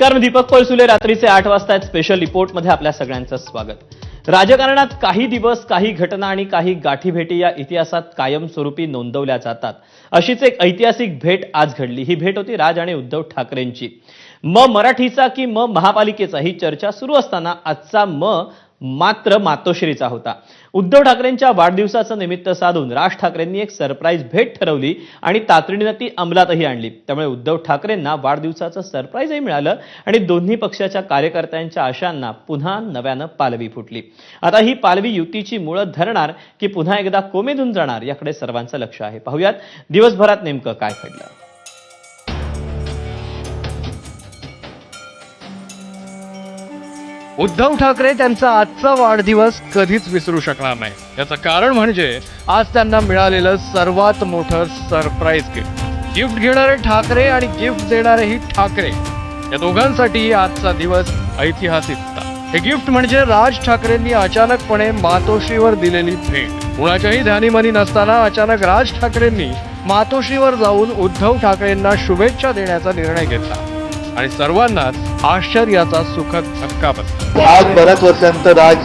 नमस्कार मी दीपक पळसुले रात्रीचे आठ वाजता स्पेशल रिपोर्टमध्ये आपल्या सगळ्यांचं स्वागत. राजकारणात काही दिवस काही घटना आणि काही गाठीभेटी या इतिहासात कायमस्वरूपी नोंदवल्या जातात. अशीच एक ऐतिहासिक भेट आज घडली. ही भेट होती राज आणि उद्धव ठाकरेंची. म मराठीचा की म महापालिकेचा ही चर्चा सुरू असताना आजचा म मात्र मातोश्रीचा होता. उद्धव ठाकरेंच्या वाढदिवसाचं निमित्त साधून राज ठाकरेंनी एक सरप्राईज भेट ठरवली आणि तातडीनं ती अंमलातही आणली. त्यामुळे उद्धव ठाकरेंना वाढदिवसाचं सरप्राईजही मिळालं आणि दोन्ही पक्षाच्या कार्यकर्त्यांच्या आशांना पुन्हा नव्यानं पालवी फुटली. आता ही पालवी युतीची मुळं धरणार की पुन्हा एकदा कोमेधून जाणार याकडे सर्वांचं लक्ष आहे. पाहुयात दिवसभरात नेमकं काय घडलं? उद्धव ठाकरे त्यांचा आजचा वाढदिवस कधीच विसरू शकणार नाही. याचं कारण म्हणजे आज त्यांना मिळालेलं सर्वात मोठं सरप्राईज गिफ्ट. गिफ्ट घेणारे ठाकरे आणि गिफ्ट देणारेही ठाकरे. या दोघांसाठी आजचा दिवस ऐतिहासिक होता. हे गिफ्ट म्हणजे राज ठाकरेंनी अचानकपणे मातोश्रीवर दिलेली भेट. कुणाच्याही ध्यानीमनी नसताना अचानक राज ठाकरेंनी मातोश्रीवर जाऊन उद्धव ठाकरेंना शुभेच्छा देण्याचा निर्णय घेतला. आणि सर्वांनाच आश्चर्याचा सुखद धक्का बसला. आज बऱ्याच वर्षानंतर आज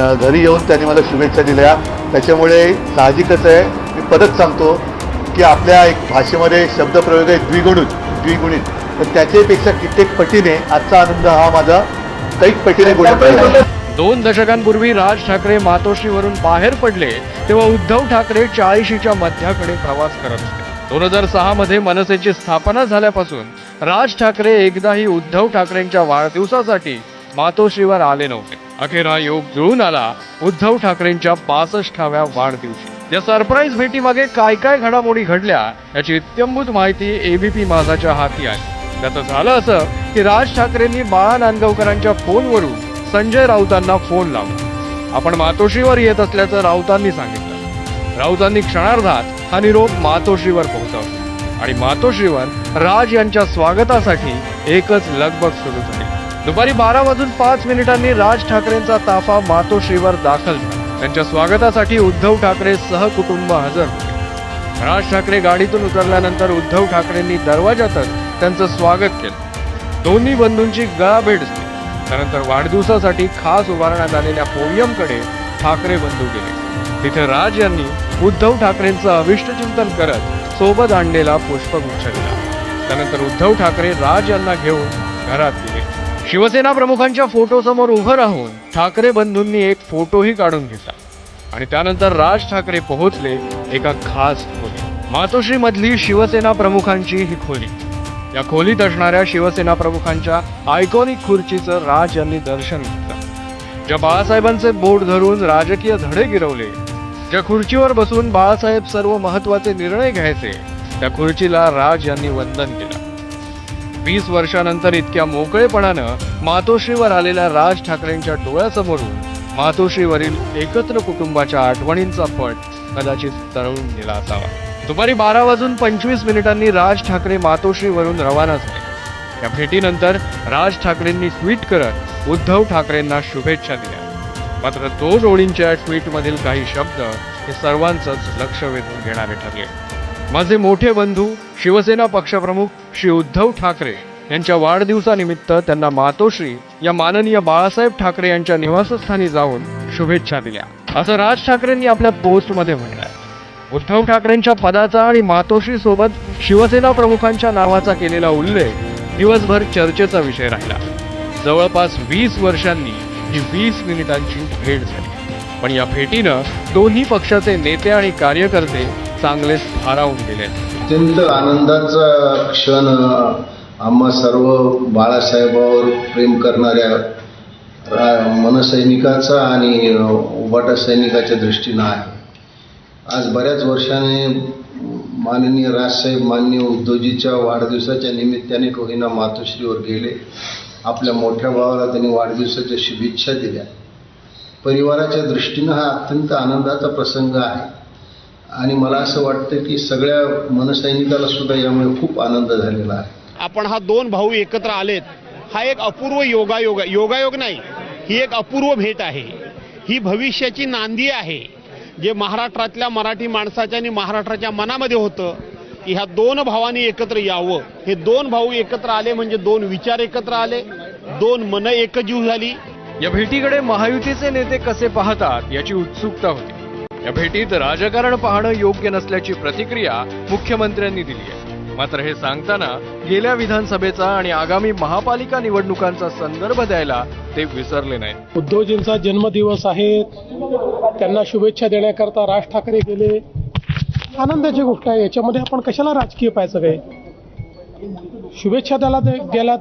अ, घरी येऊन त्यांनी मला शुभेच्छा दिल्या. त्याच्यामुळे साहजिकच आहे मी परत सांगतो की आपल्या एक भाषेमध्ये शब्दप्रयोग आहे द्विगुणित द्विगुणित. पण त्याच्यापेक्षा कित्येक पटीने आजचा आनंद हा माझा कैक पटीने आहे. दोन दशकांपूर्वी राज ठाकरे मातोश्रीवरून बाहेर पडले तेव्हा उद्धव ठाकरे चाळीशीच्या मध्याकडे प्रवास करत होते. दोन हजार सहा मध्ये मनसेची स्थापना झाल्यापासून राज ठाकरे एकदाही उद्धव ठाकरेंच्या वाढदिवसासाठी मातोश्रीवर आले नव्हते. अखेर हा योग जुळून आला उद्धव ठाकरेंच्या पासष्टाव्या वाढदिवशी. या सरप्राईज भेटीमागे काय काय घडामोडी घडल्या याची इत्यंभूत माहिती एबीपी माझाच्या हाती आहे. त्याचं झालं असं की राज ठाकरेंनी बाळा नांदगावकरांच्या फोनवरून संजय राऊतांना फोन लावला. आपण मातोश्रीवर येत असल्याचं राऊतांनी सांगितलं. राऊतांनी क्षणार्धात हा निरोप मातोश्रीवर पोहोचवला. आणि मातोश्रीवर राज यांच्या स्वागतासाठी एकच लगबग सुरू झाली. दुपारी बारा वाजून पाच मिनिटांनी राज ठाकरेंचा ताफा मातोश्रीवर दाखल झाला. त्यांच्या स्वागतासाठी उद्धव ठाकरे सहकुटुंब हजर होते. राज ठाकरे गाडीतून उतरल्यानंतर उद्धव ठाकरेंनी दरवाजातच त्यांचं स्वागत केलं. दोन्ही बंधूंची गळाभेट झाली. त्यानंतर वाढदिवसासाठी खास उभारण्यात आलेल्या पोयमकडे ठाकरे बंधू गेले. तिथे राज यांनी उद्धव ठाकरेंचं अभिष्टचिंतन करत सोबत आणलेला पुष्पगुच्छ दिला त्यानंतर उद्धव ठाकरे राज यांना घेऊन घरात गेले. शिवसेना प्रमुखांच्या फोटोसमोर उभं राहून ठाकरे बंधूंनी एक फोटोही काढून घेतला. आणि त्यानंतर राज ठाकरे पोहोचले एका खास खोली मातोश्री मधली शिवसेना प्रमुखांची ही खोली. या खोलीत असणाऱ्या शिवसेना प्रमुखांच्या आयकॉनिक खुर्चीचं राज यांनी दर्शन घेतलं. ज्या बाळासाहेबांचे बोट धरून राजकीय धडे गिरवले ज्या खुर्चीवर बसून बाळासाहेब सर्व महत्त्वाचे निर्णय घ्यायचे. त्या खुर्चीला राज यांनी वंदन केलं. वीस वर्षानंतर इतक्या मोकळेपणानं मातोश्रीवर आलेल्या राज ठाकरेंच्या डोळ्यासमोरून मातोश्रीवरील एकत्र कुटुंबाच्या आठवणींचा पट कदाचित तळून गेला असावा. दुपारी बारा वाजून पंचवीस मिनिटांनी राज ठाकरे मातोश्रीवरून रवाना झाले. या भेटीनंतर राज ठाकरेंनी ट्विट करत उद्धव ठाकरेंना शुभेच्छा दिल्या. मात्र दोन ओळींच्या ट्विटमधील काही शब्द हे सर्वांचंच लक्ष वेधून घेणारे ठरले. माझे मोठे बंधू शिवसेना पक्षप्रमुख श्री उद्धव ठाकरे यांच्या वाढदिवसानिमित्त त्यांना मातोश्री या माननीय बाळासाहेब ठाकरे यांच्या निवासस्थानी जाऊन शुभेच्छा दिल्या. असं राज ठाकरेंनी आपल्या पोस्टमध्ये म्हटलंय. उद्धव ठाकरेंच्या पदाचा आणि मातोश्री सोबत शिवसेना प्रमुखांच्या नावाचा केलेला उल्लेख दिवसभर चर्चेचा विषय राहिला. जवळपास वीस वर्षांनी ही वीस मिनिटांची भेट झाली. पण या भेटीनं दोन्ही पक्षाचे नेते आणि कार्यकर्ते चांगलेच भारावून गेले. अत्यंत आनंदाचा क्षण आम्हा सर्व बाळासाहेबावर प्रेम करणाऱ्या मनसैनिकाचा आणि उबाटा सैनिकाच्या दृष्टीनं आहे. आज बऱ्याच वर्षाने माननीय राजसाहेब मान्य उद्धवजीच्या वाढदिवसाच्या निमित्ताने कोहिना मातोश्रीवर गेले. आपल्या मोठ्या भावाला त्यांनी वाढदिवसाच्या शुभेच्छा दिल्या. परिवाराच्या दृष्टीनं हा अत्यंत आनंदाचा प्रसंग आहे. आणि मला असं वाटतं की सगळ्या मनसैनिकाला सुद्धा यामुळे खूप आनंद झालेला आहे. आपण हा दोन भाऊ एकत्र आलेत. हा एक अपूर्व योगायोग योगायोग नाही ही एक अपूर्व भेट आहे. ही भविष्याची नांदी आहे. जे महाराष्ट्रातल्या मराठी माणसाच्या आणि महाराष्ट्राच्या मनामध्ये होतं की ह्या दोन भावांनी एकत्र यावं. हे दोन भाऊ एकत्र आले म्हणजे दोन विचार एकत्र आले. दोन मन एकजीव झाली. या भेटीकडे महायुतीचे नेते कसे पाहतात याची उत्सुकता होती. या भेटीत राजकारण पाहणं योग्य नसल्याची प्रतिक्रिया मुख्यमंत्र्यांनी दिली आहे. मात्र हे सांगताना गेल्या विधानसभेचा आणि आगामी महापालिका निवडणुकांचा संदर्भ द्यायला ते विसरले नाहीत. उद्धवजींचा जन्मदिवस आहे. त्यांना शुभेच्छा देण्याकरता राज ठाकरे गेले. आनंदाची गोष्ट आहे याच्यामध्ये आपण कशाला राजकीय पाहायचं काय? शुभेच्छा त्याला ते गेल्या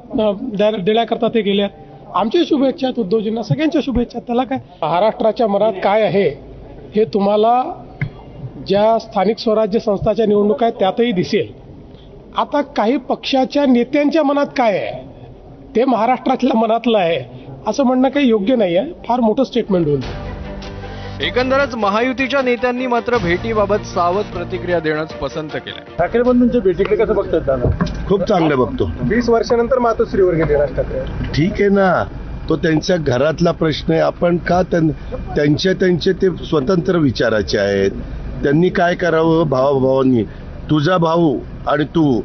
द्या- देण्याकरता ते गेल्यात आमच्या शुभेच्छा आहेत उद्धवजींना सगळ्यांच्या शुभेच्छा त्याला काय महाराष्ट्राच्या मनात काय आहे हे तुम्हाला ज्या स्थानिक स्वराज्य संस्थाच्या निवडणुका आहेत त्यातही दिसेल. आता काही पक्षाच्या नेत्यांच्या मनात काय आहे? ते महाराष्ट्रातल्या मनातलं आहे असं म्हणणं काही योग्य नाही आहे फार मोठं स्टेटमेंट होईल. एकंदरच महायुतीच्या नेत्यांनी मात्र भेटीबाबत सावध प्रतिक्रिया देणंच पसंत केलंय. ठाकरे बंधूंच्या भेटीकडे कसं बघतात दादा? खूप चांगलं बघतो. वीस वर्षानंतर मातोश्रीवर गेले राज ठाकरे. ठीक आहे ना. तो त्यांच्या घरातला प्रश्न आहे. आपण का त्यां- त्यांचे त्यांचे ते स्वतंत्र विचाराचे आहेत? त्यांनी काय करावं? भावाभावांनी तुझा भाऊ आणि तू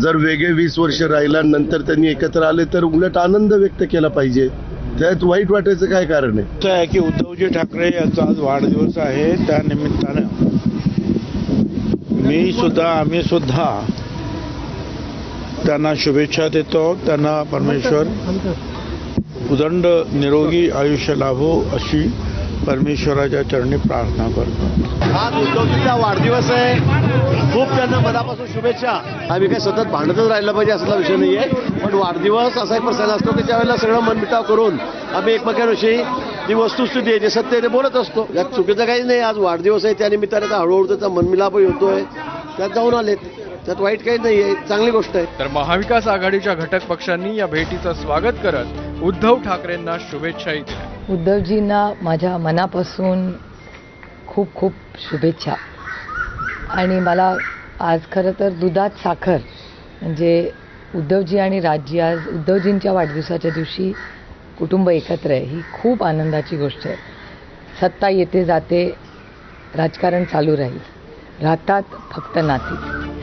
जर वेगळे वीस वर्ष राहिला नंतर त्यांनी एकत्र आले तर उलट आनंद व्यक्त केला पाहिजे. त्यात वाईट वाटायचं काय कारण आहे? असं आहे की उद्धवजी ठाकरे यांचा आज वाढदिवस आहे त्या निमित्तानं मी सुद्धा आम्ही सुद्धा त्यांना शुभेच्छा देतो. त्यांना परमेश्वर उदंड निरोगी आयुष्य लाभो अशी परमेश्वराच्या चरणी प्रार्थना करतो. आज उद्धवजींचा वाढदिवस आहे. खूप त्यांना मनापासून शुभेच्छा. आम्ही काही सतत भांडतच राहिलं पाहिजे असला विषय नाही आहे पण वाढदिवस असा एक प्रसंग असतो की त्यावेळेला सगळं मनमिटाव करून आम्ही एकमेकांविषयी जी वस्तुस्थिती आहे जे सत्य आहे ते बोलत असतो. यात चुकीचं काही नाही आज वाढदिवस आहे त्या निमित्ताने आता हळूहळू त्याचा मनमिलापही होतोय. त्यात जाऊन आलेत. त्यात वाईट काही नाही आहे चांगली गोष्ट आहे. तर महाविकास आघाडीच्या घटक पक्षांनी या भेटीचं स्वागत करत उद्धव ठाकरेंना शुभेच्छाही दिल्या उद्धवजींना माझ्या मनापासून खूप खूप शुभेच्छा. आणि मला आज खरं तर दुधात साखर म्हणजे उद्धवजी आणि राजजी आज उद्धवजींच्या वाढदिवसाच्या दिवशी कुटुंब एकत्र आहे. ही खूप आनंदाची गोष्ट आहे. सत्ता येते जाते राजकारण चालू राहील. राहतात फक्त नाती.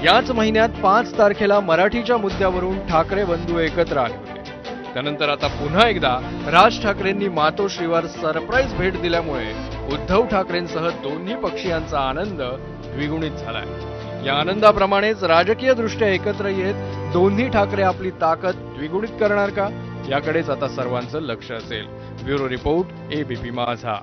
याच महिन्यात पाच तारखेला मराठीच्या मुद्द्यावरून ठाकरे बंधू एकत्र आले. त्यानंतर आता पुन्हा एकदा राज ठाकरेंनी मातोश्रीवर सरप्राईज भेट दिल्यामुळे उद्धव ठाकरेंसह दोन्ही पक्षीयांचा आनंद द्विगुणित झालाय. या आनंदाप्रमाणेच राजकीय दृष्ट्या एकत्र येत दोन्ही ठाकरे आपली ताकद द्विगुणित करणार का? याकडेच आता सर्वांचं लक्ष असेल. ब्युरो रिपोर्ट एबीपी माझा.